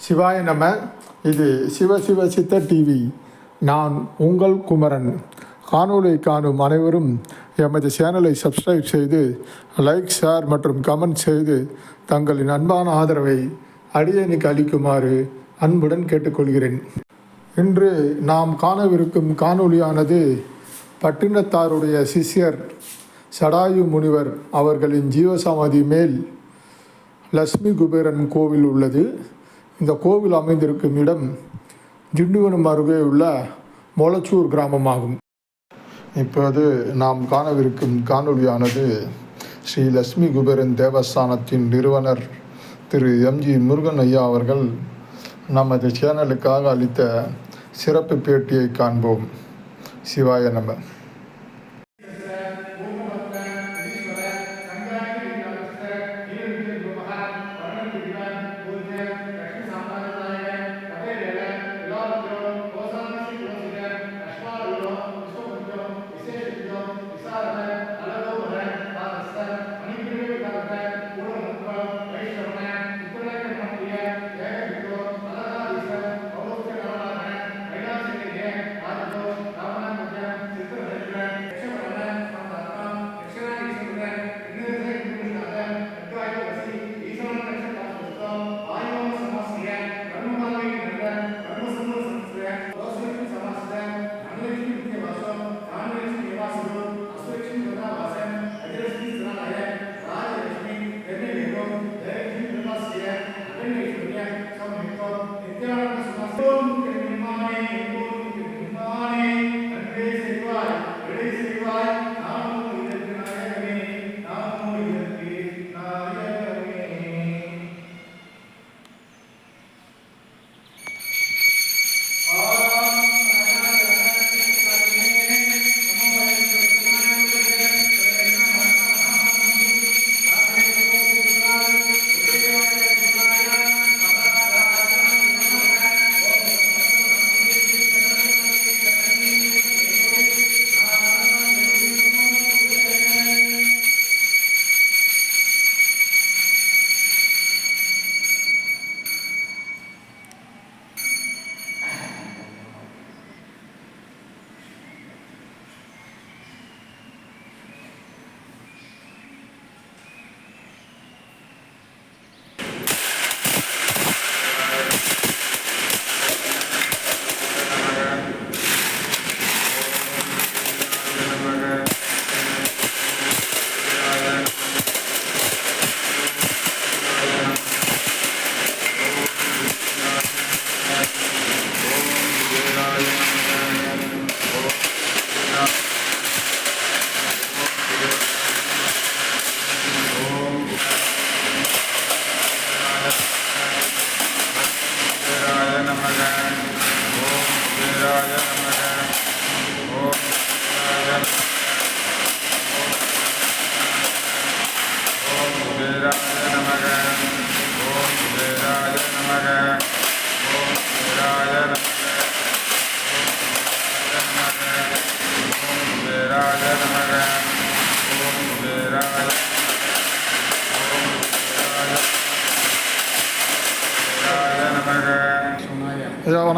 சிவாய நம. இது சிவ சிவ சித்த டிவி நான் உங்கள் குமரன். காணொளி காணும் அனைவரும் எமது சேனலை சப்ஸ்கிரைப் செய்து லைக் ஷேர் மற்றும் கமெண்ட் செய்து தங்களின் அன்பான ஆதரவை அடியனுக்கு அளிக்குமாறு அன்புடன் கேட்டுக்கொள்கிறேன். இன்று நாம் காணவிருக்கும் காணொளியானது பட்டினத்தாருடைய சிஷ்யர் சடாயு முனிவர் அவர்களின் ஜீவசமாதி மேல் லக்ஷ்மி குபேரன் கோவில் உள்ளது. இந்த கோவில் அமைந்திருக்கும் இடம் திண்டிவனம் அருகே உள்ள மொளச்சூர் கிராமமாகும் இப்போது நாம் காணவிருக்கும் காணொலியானது ஸ்ரீ லட்சுமி குபேரன் தேவஸ்தானத்தின் நிறுவனர் திரு எம்ஜி முருகன் ஐயா அவர்கள் நமது சேனலுக்காக அளித்த சிறப்பு பேட்டியை காண்போம் சிவாய நம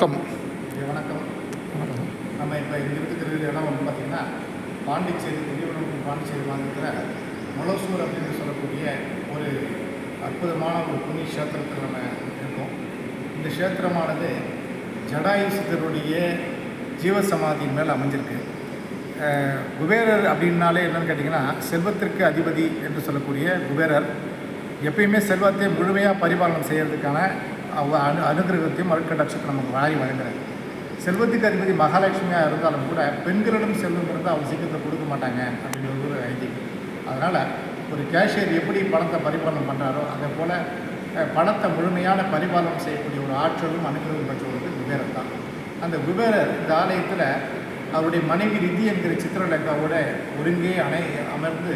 வணக்கம். வணக்கம். நம்ம இப்போ இங்கே இருக்கிற இடம் வந்து பார்த்திங்கன்னா பாண்டிச்சேரி திண்டிவனம் பாண்டிச்சேரி மாநிலத்தில் முளசூர் அப்படின்னு சொல்லக்கூடிய ஒரு அற்புதமான ஒரு புண்ணிய கஷேத்திரத்தில் நம்ம இருக்கோம். இந்த க்ஷேத்திரமானது ஜடாயு சித்தருடைய ஜீவசமாதியின் மேல் அமைஞ்சிருக்கு. குபேரர் அப்படின்னாலே என்னென்னு கேட்டிங்கன்னா செல்வத்திற்கு அதிபதி என்று சொல்லக்கூடிய குபேரர். எப்பயுமே செல்வத்தை முழுமையாக பரிபாலனம் செய்கிறதுக்கான அனு அனுகிரகத்தையும் அருட்கடாட்சத்தை நமக்கு வாரி வழங்குறாரு. செல்வத்துக்கு அதிபதி மகாலட்சுமியாக இருந்தாலும் கூட பெண்களிடம் செல்வம் அவங்க சீக்கிரத்தை கொடுக்க மாட்டாங்க அப்படின்னு ஒரு ஐதீகம். அதனால் ஒரு கேஷியர் எப்படி பணத்தை பரிபாலனம் பண்ணுறாரோ அதே போல் பணத்தை முழுமையான பரிபாலனம் செய்யக்கூடிய ஒரு ஆற்றலும் அனுகிரகம் பெற்றவருக்கு குபேரர் தான். அந்த குபேரர் இந்த ஆலயத்தில் அவருடைய மனைவி ரிதி என்கிற சித்திரலேகாவோட ஒருங்கே அணை அமர்ந்து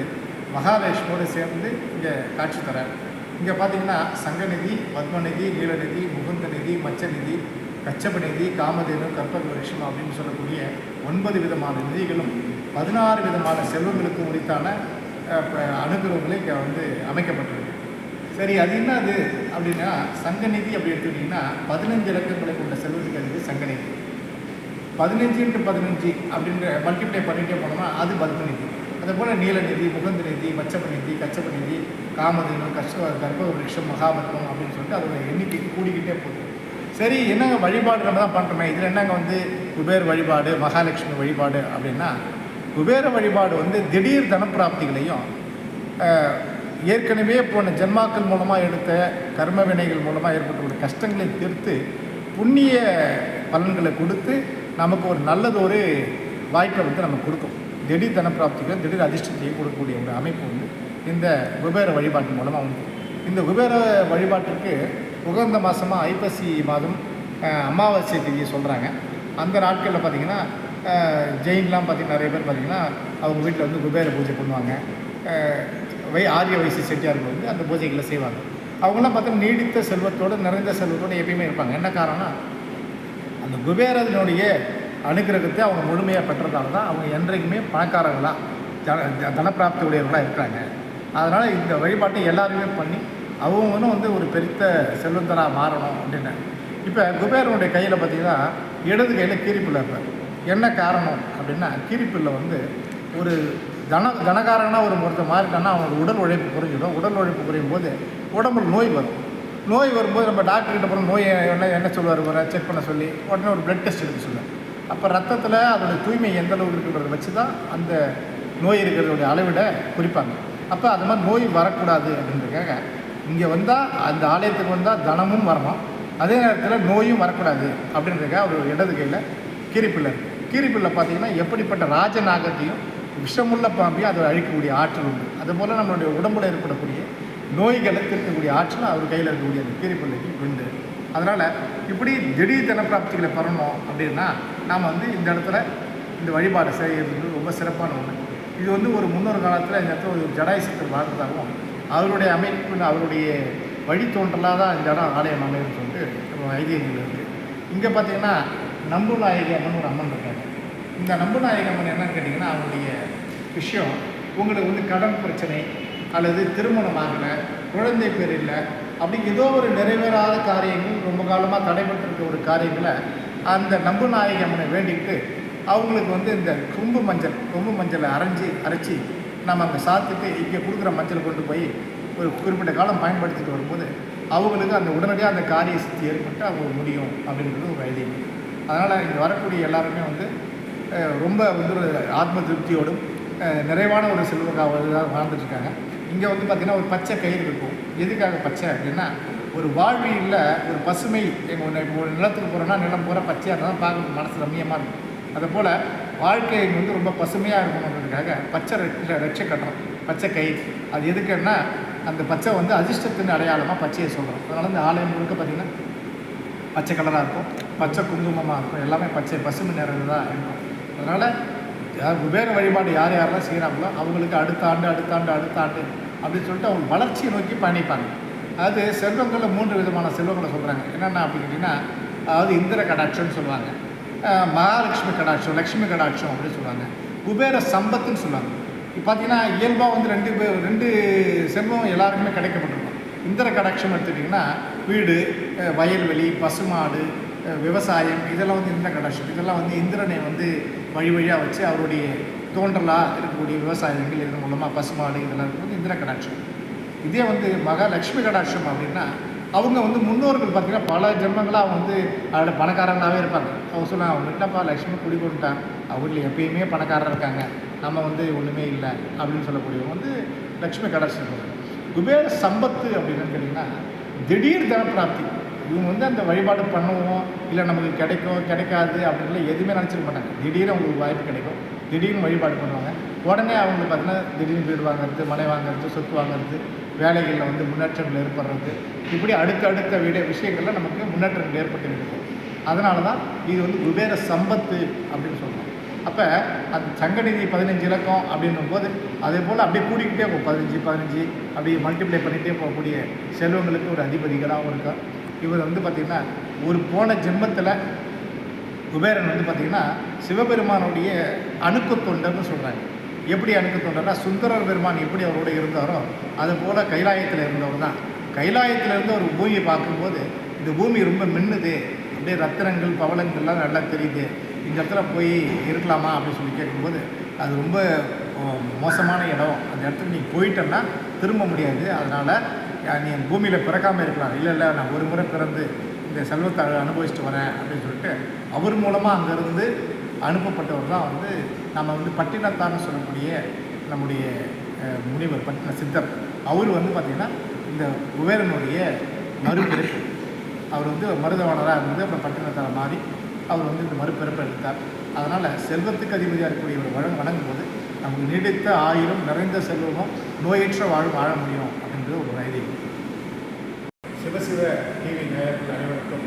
மகாலட்சுமியோடு சேர்ந்து இங்கே காட்சி தரார். இங்கே பார்த்தீங்கன்னா சங்கநிதி பத்மநிதி நீலநிதி முகுந்த நிதி மச்சநிதி கச்சப நிதி காமதேனு கற்பக விருஷம் அப்படின்னு சொல்லக்கூடிய ஒன்பது விதமான நிதிகளும் பதினாறு விதமான செல்வங்களுக்கு உரித்தான அஹ், இங்கே வந்து அமைக்கப்பட்டிருக்கு. சரி அது என்னது அப்படின்னா சங்கநிதி அப்படி எடுத்துக்கிட்டிங்கன்னா பதினஞ்சு இலக்கங்களை கொண்ட செல்வத்துக்கு அது சங்கநிதி. பதினஞ்சு இன்ட்டு பதினஞ்சு அப்படின்ற மல்டிப்ளை பண்ணிகிட்டே போனோம்னா அது பத்மநிதி. அதே போல் நீலநிதி முகந்த நிதி மச்சப்ப நிதி கச்சப்ப நிதி காமதேனு கஷ்ட கர்ப்ப விருட்சம் மகாபத்மம் அப்படின்னு சொல்லிட்டு அதோட எண்ணிக்கை கூடிக்கிட்டே போகுது. சரி என்னங்க வழிபாடு நம்ம தான் பண்ணுறோமே இதில் என்னங்க வந்து குபேர் வழிபாடு மகாலட்சுமி வழிபாடு அப்படின்னா குபேர வழிபாடு வந்து திடீர் தனப்பிராப்திகளையும் ஏற்கனவே போன ஜென்மாக்கள் மூலமாக எடுத்த கர்ம வினைகள் மூலமாக ஏற்பட்டுள்ள கஷ்டங்களை தீர்த்து புண்ணிய பலன்களை கொடுத்து நமக்கு ஒரு நல்லதொரு வாய்ப்பை வந்து நமக்கு கொடுக்கும். திடீர் தனப்பிராப்திகள் திடீர் அதிர்ஷ்டத்தையும் கொடுக்கக்கூடிய ஒரு அமைப்பு வந்து இந்த குபேர வழிபாட்டு மூலமாக உண்டு. இந்த குபேர வழிபாட்டுக்கு உகந்த மாதமாக ஐப்பசி மாதம் அமாவாசை தேதியை சொல்கிறாங்க அந்த நாட்களில் பார்த்திங்கன்னா ஜெயின்லாம் பார்த்திங்கன்னா நிறைய பேர் பார்த்திங்கன்னா அவங்க வீட்டில் வந்து குபேர பூஜை பண்ணுவாங்க. வை ஆரிய வயசு செட்டியார்கள் வந்து அந்த பூஜைகளை செய்வாங்க. அவங்களாம் பார்த்தா நீடித்த செல்வத்தோடு நிறைந்த செல்வத்தோடு எப்பயுமே இருப்பாங்க. என்ன காரணம் அந்த குபேரனுடைய அனுகிரகத்தை அவங்க முழுமையாக பெற்றதால தான் அவங்க என்றைக்குமே பணக்காரர்களாக ஜன தனப்பிராப்தி உடையவர்களாக இருக்கிறாங்க. அதனால் இந்த வழிபாட்டை எல்லாருமே பண்ணி அவங்களும் வந்து ஒரு பெருத்த செல்வந்தராக மாறணும் அப்படின்னு. இப்போ குபேரனுடைய கையில் பார்த்தீங்கன்னா இடது கையில் கீரிப்பிள்ளை இருப்பார். என்ன காரணம் அப்படின்னா கீரிப்பிள்ளை வந்து ஒரு தன தனகாரனாக ஒரு ஒருத்தர் மாறிட்டான்னா அவனோட உடல் உழைப்பு குறைஞ்சிடும். உடல் உழைப்பு குறையும் போது உடம்புல நோய் வரும். நோய் வரும்போது நம்ம டாக்டர்கிட்ட போகிற நோய் என்ன என்ன சொல்லுவார் வர செக் பண்ண சொல்லி உடனே ஒரு ப்ளட் டெஸ்ட் எடுக்க சொல்லுவார். அப்போ ரத்தத்தில் அதோடய தூய்மை எந்த அளவுக்கு இருக்குன்றத வச்சு தான் அந்த நோய் இருக்கிறதோடைய அளவிட குறிப்பாங்க. அப்போ அது மாதிரி நோய் வரக்கூடாது அப்படின்றதுக்காக இங்கே வந்தால் அந்த ஆலயத்துக்கு வந்தால் தனமும் வரணும். அதே நேரத்தில் நோயும் வரக்கூடாது அப்படின்றதுக்காக அவர் இடது கையில் கீரிப்பிள்ளை கீரிப்பிள்ளை பார்த்தீங்கன்னா எப்படிப்பட்ட ராஜநாகத்தையும் விஷமுள்ள பாம்பையும் அதை அழிக்கக்கூடிய ஆற்றல் உண்டு. அதுபோல் நம்மளுடைய உடம்புல ஏற்படக்கூடிய நோய்களை திருக்கக்கூடிய ஆற்றல் அவர் கையில் இருக்கக்கூடிய அந்த கீரிப்பிள்ளைக்கு உண்டு. அதனால் இப்படி திடீர் தனப்பிராப்திகளை பெறணும் அப்படின்னா நாம் வந்து இந்த இடத்துல இந்த வழிபாடு செய்கிறது ரொம்ப சிறப்பான ஒன்று இது வந்து ஒரு முன்னொரு காலத்தில் இந்த இடத்துல ஒரு ஜடாயுசத்தில் வாழ்ந்ததாகவும் அவருடைய அமைப்பு அவருடைய வழித்தோன்றலாக தான் இந்த இடம் ஆலயம் அமையும்னு சொல்லிட்டு ஐதீகங்கள் இருக்குது இங்கே பார்த்தீங்கன்னா நம்புநாயகி அம்மன் ஒரு அம்மன் இருக்காங்க. இந்த நம்புநாயகி அம்மன் என்னன்னு கேட்டிங்கன்னா அவருடைய விஷயம் உங்களுக்கு வந்து கடன் பிரச்சனை அல்லது திருமணம் ஆகலை குழந்தை பேர் இல்லை அப்படி ஏதோ ஒரு நிறைவேறாத காரியங்கள் ரொம்ப காலமாக தடைபட்டிருக்க ஒரு காரியங்களை அந்த நம்பு நாயகம்மனை வேண்டிக்கிட்டு அவங்களுக்கு வந்து இந்த கொம்பு மஞ்சள் கொம்பு மஞ்சளை அரைஞ்சி அரைச்சி நம்ம அங்கே சாத்துட்டு இங்கே கொடுக்குற மஞ்சளை கொண்டு போய் ஒரு குறிப்பிட்ட காலம் பயன்படுத்திட்டு வரும்போது அவங்களுக்கு அந்த உடனடியாக அந்த காரிய சித்தி ஏற்பட்டு அவங்க முடியும் அப்படின்றது ஒரு ஐதீகம். அதனால் இங்கே வரக்கூடிய எல்லாருமே வந்து ரொம்ப வந்து ஒரு ஆத்ம திருப்தியோடும் நிறைவான ஒரு செல்வக்காக வாழ்ந்துட்டு இருக்காங்க. இங்கே வந்து பார்த்திங்கன்னா ஒரு பச்சை கயிறு இருக்கும். எதுக்காக பச்சை அப்படின்னா ஒரு வாழ்வியில் ஒரு பசுமை எங்கள் ஒன்று ஒரு நிலத்துக்கு போகிறோன்னா நிலம் பூரா பச்சையாக இருந்தால் தான் பார்க்க மனசு ரம்மியமாக இருக்கும். அதுபோல் வாழ்க்கை வந்து ரொம்ப பசுமையாக இருக்கணுன்றதுக்காக பச்சை ரெட்டை ரெட்சை கட்டுறோம் பச்சை கை. அது எதுக்குன்னா அந்த பச்சை வந்து அதிர்ஷ்டத்தின் அடையாளமாக பச்சையை சொல்கிறோம் அதனால் இந்த ஆலயம் முழுக்க பார்த்திங்கன்னா பச்சை கலராக இருக்கும். பச்சை குங்குமமாக இருக்கும். எல்லாமே பச்சை பசுமை நிறங்கள் தான் இருக்கும். அதனால் யார் குபேர வழிபாடு யார் யாரெல்லாம் செய்கிறாங்களோ அவங்களுக்கு அடுத்த ஆண்டு அடுத்த ஆண்டு அடுத்த ஆண்டு அப்படின்னு சொல்லிட்டு அவங்க வளர்ச்சியை நோக்கி பயணிப்பாங்க. அது செல்வங்களில் மூன்று விதமான செல்வங்களை சொல்கிறாங்க என்னென்ன அப்படின்னு கேட்டிங்கன்னா அதாவது இந்திர கடாட்சம்னு சொல்லுவாங்க. மகாலட்சுமி கடாட்சம் லக்ஷ்மி கடாட்சம் அப்படின்னு சொல்லுவாங்க. குபேர சம்பத்துன்னு சொல்லுவாங்க. இப்போ பார்த்தீங்கன்னா இயல்பாக வந்து ரெண்டு ரெண்டு செல்வம் எல்லாருக்குமே கிடைக்கப்பட்டிருக்கும். இந்திர கடாட்சம் எடுத்துட்டிங்கன்னா வீடு வயல்வெளி பசுமாடு விவசாயம் இதெல்லாம் வந்து இந்திர கடாட்சம். இதெல்லாம் வந்து இந்திரனை வந்து வழி வழியாக வச்சு அவருடைய தோன்றலாக இருக்கக்கூடிய விவசாயங்கள் இதன் மூலமாக பசுமாடு இதெல்லாம் இருக்கும்போது இந்திர கடாட்சம். இதே வந்து மகாலட்சுமி கடாட்சம் அப்படின்னா அவங்க வந்து முன்னோர்கள் பார்த்தீங்கன்னா பல ஜென்மங்களாக அவங்க வந்து அதில் பணக்காரங்களாகவே இருப்பாங்க. அவங்க சொல்லுவாங்க அவங்க என்னப்பா லட்சுமி குடி கொண்டுட்டான் அவங்க எப்பயுமே பணக்காரர் இருக்காங்க. நம்ம வந்து ஒன்றுமே இல்லை. அப்படின்னு சொல்லக்கூடியவங்க வந்து லட்சுமி கடாட்சம் குபேர சம்பத்து அப்படின்னு கேட்டிங்கன்னா திடீர் தனப்பிராப்தி. இவங்க வந்து அந்த வழிபாடு பண்ணுவோம். இல்லை நமக்கு கிடைக்கும் கிடைக்காது அப்படின்லாம் எதுவுமே நினச்சிக்க மாட்டாங்க. திடீர்னு அவங்களுக்கு வாய்ப்பு கிடைக்கும். திடீர்னு வழிபாடு பண்ணுவாங்க. உடனே அவங்களுக்கு பார்த்தீங்கன்னா திடீர்னு வீடு வாங்குறது மனை வாங்குறது சொத்து வாங்குறது வேலைகளில் வந்து முன்னேற்றங்கள் ஏற்படுறது. இப்படி அடுத்த அடுத்த விட விஷயங்களில் நமக்கு முன்னேற்றங்கள் ஏற்பட்டு இருக்கும் அதனால தான் இது வந்து குபேர சம்பத்து அப்படின்னு சொல்கிறோம் அப்போ அந்த சங்கநிதி பதினஞ்சு இலக்கம் அப்படின்னும் போது அதே போல் அப்படியே கூடிக்கிட்டே போகும். பதினஞ்சு பதினஞ்சு அப்படியே மல்டிப்ளை பண்ணிகிட்டே போகக்கூடிய செல்வங்களுக்கு ஒரு அதிபதிகளாகவும் இருக்கும் இவர் வந்து பார்த்திங்கன்னா ஒரு போன ஜென்மத்தில் குபேரன் வந்து பார்த்திங்கன்னா சிவபெருமானுடைய அணுக்கு தொண்டர்னு சொல்கிறாங்க எப்படி எனக்கு தொண்டர்னா சுந்தரர் பெருமான் எப்படி அவரோட இருந்தாரோ அது போல் கைலாயத்தில் இருந்தவர் தான். கைலாயத்திலேருந்து ஒரு பூமியை பார்க்கும்போது இந்த பூமி ரொம்ப மின்னுது அப்படியே ரத்தினங்கள் பவளங்கள்லாம் நல்லா தெரியுது இந்த இடத்துல போய் இருக்கலாமா அப்படின்னு சொல்லி கேட்கும்போது அது ரொம்ப மோசமான இடம். அந்த இடத்துக்கு நீ போயிட்டேன்னா திரும்ப முடியாது. அதனால் நீ பூமியில் பிறக்காமல் இருக்கலாம். இல்லை இல்லை நான் ஒரு முறை பிறந்து இந்த செல்வத்தை அனுபவிச்சுட்டு வரேன் அப்படின்னு சொல்லிட்டு அவர் மூலமாக அங்கேருந்து அனுப்பப்பட்டவர் தான் வந்து நம்ம வந்து பட்டினத்தான்னு சொல்லக்கூடிய நம்முடைய முனிவர் பட்டின சித்தர் அவர் வந்து பார்த்திங்கன்னா இந்த குபேரனுடைய மறுபிறப்பு. அவர் வந்து மருதவாணராக இருந்து அப்புறம் பட்டினத்தால் மாறி அவர் வந்து இந்த மறுபிறப்பை எடுத்தார். அதனால் செல்வத்துக்கு அதிபதியாக இருக்கக்கூடிய ஒரு வழங்க வணங்கும் போது நமக்கு நீடித்த ஆயிரம் நிறைந்த செல்வமும் நோயற்ற வாழும் வாழ முடியும் அப்படின்றது ஒரு ஐதீகம் சிவசிவ டிவி நேரத்தில் அனைவருக்கும்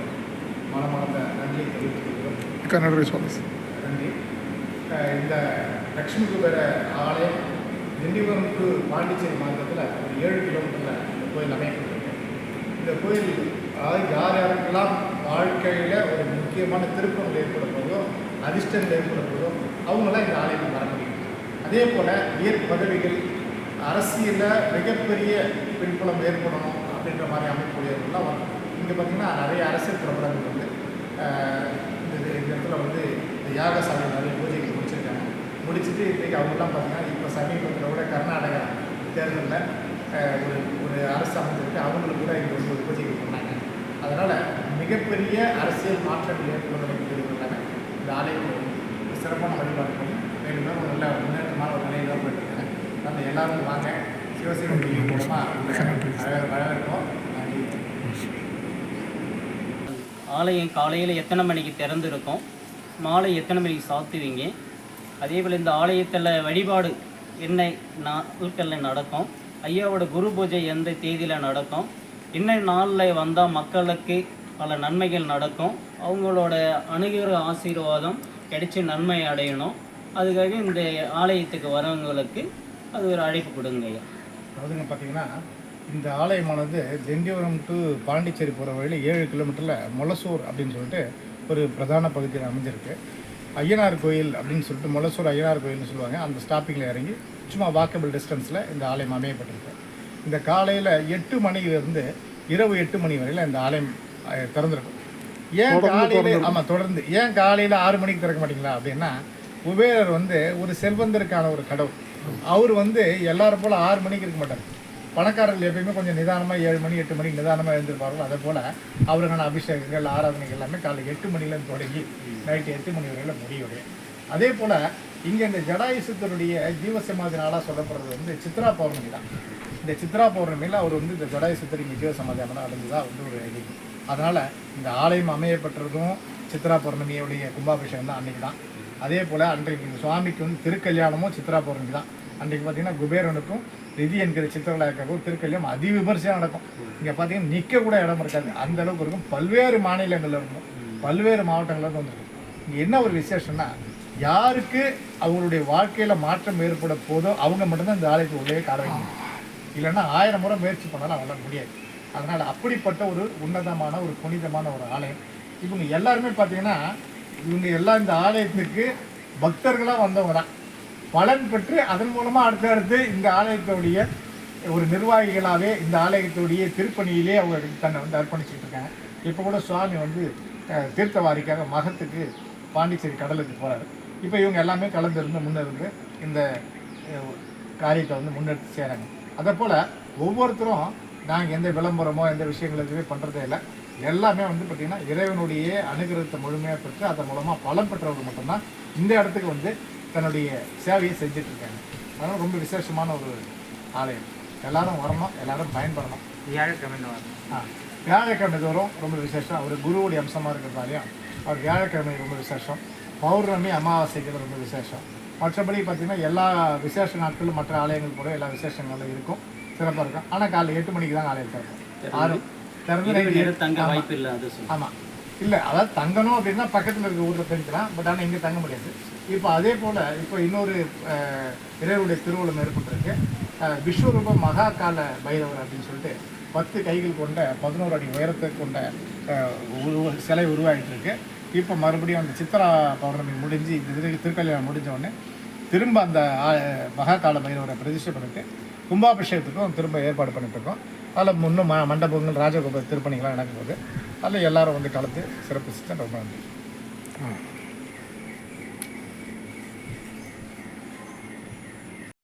மனமார்ந்த நன்றியை தெரிவித்துக் கொள்கிறோம் கன்னட சுவாமி நன்றி அஹ் இந்த லக்ஷ்மி குபேர ஆலயம் திண்டிவனம் டு பாண்டிச்சேரி மாவட்டத்தில் ஒரு ஏழு கிலோமீட்டரில் இந்த கோயில் அமைக்கப்பட்டிருக்கு. இந்த கோயில் அதாவது யார் யாருக்கெல்லாம் வாழ்க்கையில் ஒரு முக்கியமான திருப்பங்கள் ஏற்பட போதோ அதிர்ஷ்டங்கள் ஏற்பட போதோ அவங்களாம் இந்த ஆலயத்துக்கு வர முடியும். அதே போல் உயர் பதவிகள் அரசியலில் மிகப்பெரிய பின்புலம் ஏற்படணும் அப்படின்ற மாதிரி அமைப்புடையவர்கள்லாம் வரும் இங்கே பார்த்தீங்கன்னா நிறைய அரசியல் பிரபலங்கள் வந்து இந்த இந்த இடத்துல வந்து இந்த யாகசாலை நிறைய பூஜை முடிச்சுட்டு இன்றைக்கி அவங்கெல்லாம் பார்த்தீங்கன்னா இப்போ சமீபத்தில் கூட கர்நாடகா தேர்தலில் ஒரு ஒரு அரசு அமைஞ்சிருக்கு அவங்களுக்கு கூட இங்கே வந்து ஒரு பண்ணாங்க. அதனால் மிகப்பெரிய அரசியல் மாற்றங்கள் ஏற்படுவதற்கு தெரிவிக்கிறாங்க இந்த ஆலயம் சிறப்பான வழிபாடு பண்ணி மேலும் நல்ல முன்னேற்றமான ஒரு நிலையில் தான் போயிட்டுருக்காங்க. அந்த எல்லாரும் வாங்க. சிவசேனை மூலமாக வரவேற்போம் ஆலயம் காலையில் எத்தனை மணிக்கு திறந்துருக்கும்? மாலை எத்தனை மணிக்கு சாத்துவீங்க? அதே போல் இந்த ஆலயத்தில் வழிபாடு என்ன நாட்களில் நடக்கும் ஐயாவோட குரு பூஜை எந்த தேதியில் நடக்கும் என்ன நாளில் வந்தால் மக்களுக்கு பல நன்மைகள் நடக்கும் அவங்களோட அணுகிற ஆசீர்வாதம் கிடைச்சி நன்மை அடையணும் அதுக்காக இந்த ஆலயத்துக்கு வரவங்களுக்கு அது ஒரு அழைப்பு கொடுங்க. ஐயா அதாவதுங்க பார்த்தீங்கன்னா இந்த ஆலயமானது திண்டிவனம் டு பாண்டிச்சேரி போகிற வழியில் ஏழு கிலோமீட்டரில் மொலசூர் அப்படின்னு சொல்லிட்டு ஒரு பிரதான பகுதியில் அமைஞ்சிருக்கு. ஐயனார் கோயில் அப்படின்னு சொல்லிட்டு மொலசூர் ஐயனார் கோயில்னு சொல்லுவாங்க. அந்த ஸ்டாப்பிங்கில் இறங்கி சும்மா வாக்கபிள் டிஸ்டன்ஸில் இந்த ஆலயம் அமையப்பட்டிருக்கு. இந்த காலையில் எட்டு மணியிலிருந்து இரவு எட்டு மணி வரையில் இந்த ஆலயம் திறந்திருக்கும். ஏன் காலையில் ஆமாம் தொடர்ந்து. ஏன் காலையில் ஆறு மணிக்கு திறக்க மாட்டீங்களா அப்படின்னா குபேரர் வந்து ஒரு செல்வந்தருக்கான ஒரு கடவுள். அவர் வந்து எல்லாரும் போல் ஆறு மணிக்கு இருக்க மாட்டார். பணக்காரர்கள் எப்பயுமே கொஞ்சம் நிதானமாக ஏழு மணி எட்டு மணிக்கு நிதானமாக எழுந்திருப்பார்கள். அதே போல் அவருக்கான அபிஷேகங்கள் ஆராதனைகள் எல்லாமே காலை எட்டு மணிலேருந்து தொடங்கி நைட்டு எட்டு மணி வரையில் முடியுடைய அதே போல் இங்கே இந்த ஜடாயுசத்தருடைய ஜீவசமாதி நாளாக சொல்லப்படுறது வந்து சித்ரா பௌர்ணமி தான். இந்த சித்ரா பௌர்ணமியில் அவர் வந்து இந்த ஜடாயுசத்தர் இங்கே ஜீவசமாதியான அடைஞ்சதா வந்து ஒரு ஐதீகம் அதனால் இந்த ஆலயம் அமையப்பட்டிருக்கும் சித்ரா பௌர்ணமியுடைய கும்பாபிஷேகம் தான் அன்றைக்கி தான். அதே போல் அன்றைக்கு இந்த சுவாமிக்கு வந்து திருக்கல்யாணமும் சித்ரா பௌர்ணமி தான். அன்றைக்கு பார்த்தீங்கன்னா குபேரனுக்கும் ரிதி என்கிற சித்திரவிழாக்காகவும் திருக்கல்யாணம் அதி விமர்சனம் நடக்கும். இங்கே பார்த்தீங்கன்னா நிற்க கூட இடம் இருக்காது. அந்த அளவுக்கு இருக்கும். பல்வேறு மாநிலங்களில் இருக்கும் பல்வேறு மாவட்டங்களில் வந்துருக்கும் இங்கே என்ன ஒரு விசேஷம்னா யாருக்கு அவங்களுடைய வாழ்க்கையில் மாற்றம் ஏற்பட போதோ அவங்க மட்டும்தான் இந்த ஆலயத்துக்கு உள்ளே காரணம் இல்லைன்னா ஆயிரம் முறை முயற்சி பண்ணாலும் அவங்களால முடியாது. அதனால் அப்படிப்பட்ட ஒரு உன்னதமான ஒரு புனிதமான ஒரு ஆலயம். இவங்க எல்லாருமே பார்த்தீங்கன்னா இவங்க எல்லாம் இந்த ஆலயத்துக்கு பக்தர்களாக வந்தவங்க தான். பலன் பெற்று அதன் மூலமாக அடுத்தடுத்து இந்த ஆலயத்துடைய ஒரு நிர்வாகிகளாகவே இந்த ஆலயத்துடைய திருப்பணியிலே அவங்க தன்னை வந்து அர்ப்பணிச்சுட்டு இருக்காங்க. இப்போ கூட சுவாமி வந்து தீர்த்தவாரிக்காக மகத்துக்கு பாண்டிச்சேரி கடலுக்கு போகிறாரு இப்போ இவங்க எல்லாமே கலந்துருந்து முன்னிருந்து இந்த காரியத்தை வந்து முன்னெடுத்து செய்கிறாங்க அதே போல் ஒவ்வொருத்தரும் நாங்கள் எந்த விளம்பரமோ எந்த விஷயங்கள் எதுவுமே பண்ணுறதே இல்லை. எல்லாமே வந்து பார்த்திங்கன்னா இறைவனுடைய அனுகிரகத்தை முழுமையாக பெற்று அதன் மூலமாக பலன் பெற்றவர்கள் மட்டும்தான். இந்த இடத்துக்கு வந்து தன்னுடைய சேவையை செஞ்சுட்டு இருக்காங்க அதனால் ரொம்ப விசேஷமான ஒரு ஆலயம். எல்லாரும் வரணும் எல்லாரும் பயன்படணும். வியாழக்கிழமை ஆ வியாழக்கிழமை தோறும் ரொம்ப விசேஷம். அவர் குருவுடைய அம்சமாக இருக்கிறதாலையும் அவர் வியாழக்கிழமை ரொம்ப விசேஷம். பௌர்ணமி அமாவாசைகள் ரொம்ப விசேஷம். மற்றபடி பார்த்திங்கன்னா எல்லா விசேஷ நாட்களும் மற்ற ஆலயங்கள் போல எல்லா விசேஷங்களும் இருக்கும். சிறப்பாக இருக்கும். ஆனால் காலைல எட்டு மணிக்கு தான் ஆலயம் திறக்கும். ஆறு திறந்து. வாய்ப்பு இல்லை அது ஆமாம் இல்லை அதாவது தங்கணும் அப்படின்னா பக்கத்தில் இருக்க ஊரில் தங்கிக்கலாம். பட் ஆனால் இங்கே தங்க முடியாது. இப்போ அதே போல் இப்போ இன்னொரு இறைவருடைய திருவள்ளம் திருவுளம் ஏற்பட்டிருக்கு. விஸ்வரூப மகா கால பைரவர் அப்படின்னு சொல்லிட்டு பத்து கைகள் கொண்ட பதினோரு அடி உயரத்தை கொண்ட உருவ- சிலை உருவாகிட்டு இருக்கு இப்போ மறுபடியும் அந்த சித்ரா பௌர்ணமி முடிஞ்சு இந்த திரு திருக்கல்யாணம் முடிஞ்ச திரும்ப அந்த மகாகால பைரவரை பிரதிஷ்டை பண்ணிட்டு கும்பாபிஷேகத்துக்கும் திரும்ப ஏற்பாடு பண்ணிட்டு இருக்கோம் அதில் இன்னும் ம மண்டபங்கள் ராஜகோபுர திருப்பணிகள்லாம் நடக்கும் போது அதில் எல்லாரும் வந்து கலந்து சிறப்பிச்சுட்டு ரொம்ப நன்றி.